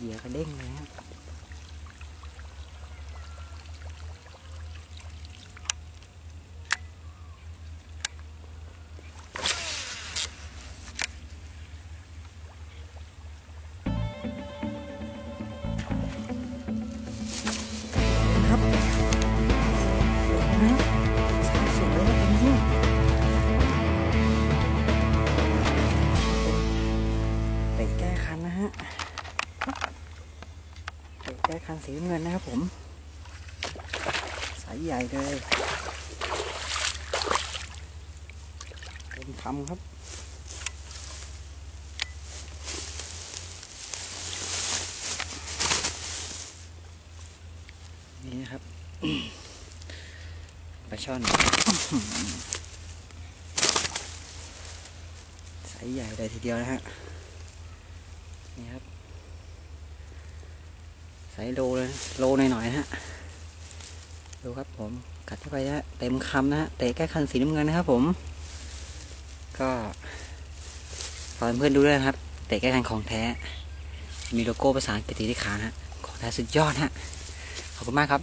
Dạ, về cái đen này แก้คันสีน้ำเงินนะครับผม สายใหญ่เลยเต็มคำครับนี่นะครับปลาช่อนสายใหญ่เลยทีเดียวนะฮะ นี่ครับ สายโลเลยโลหน่อยๆนะฮะดูครับผมกัดเข้าไปนะเต็มคำนะฮะเตะแก้คันสีน้ำเงินนะครับผม ก็ฝากเพื่อนดูด้วยนะครับ เตะแก้คันของแท้ มีโลโก้ภาษาอังกฤษที่ขานะฮะของแท้สุดยอดฮะขอบคุณมากครับ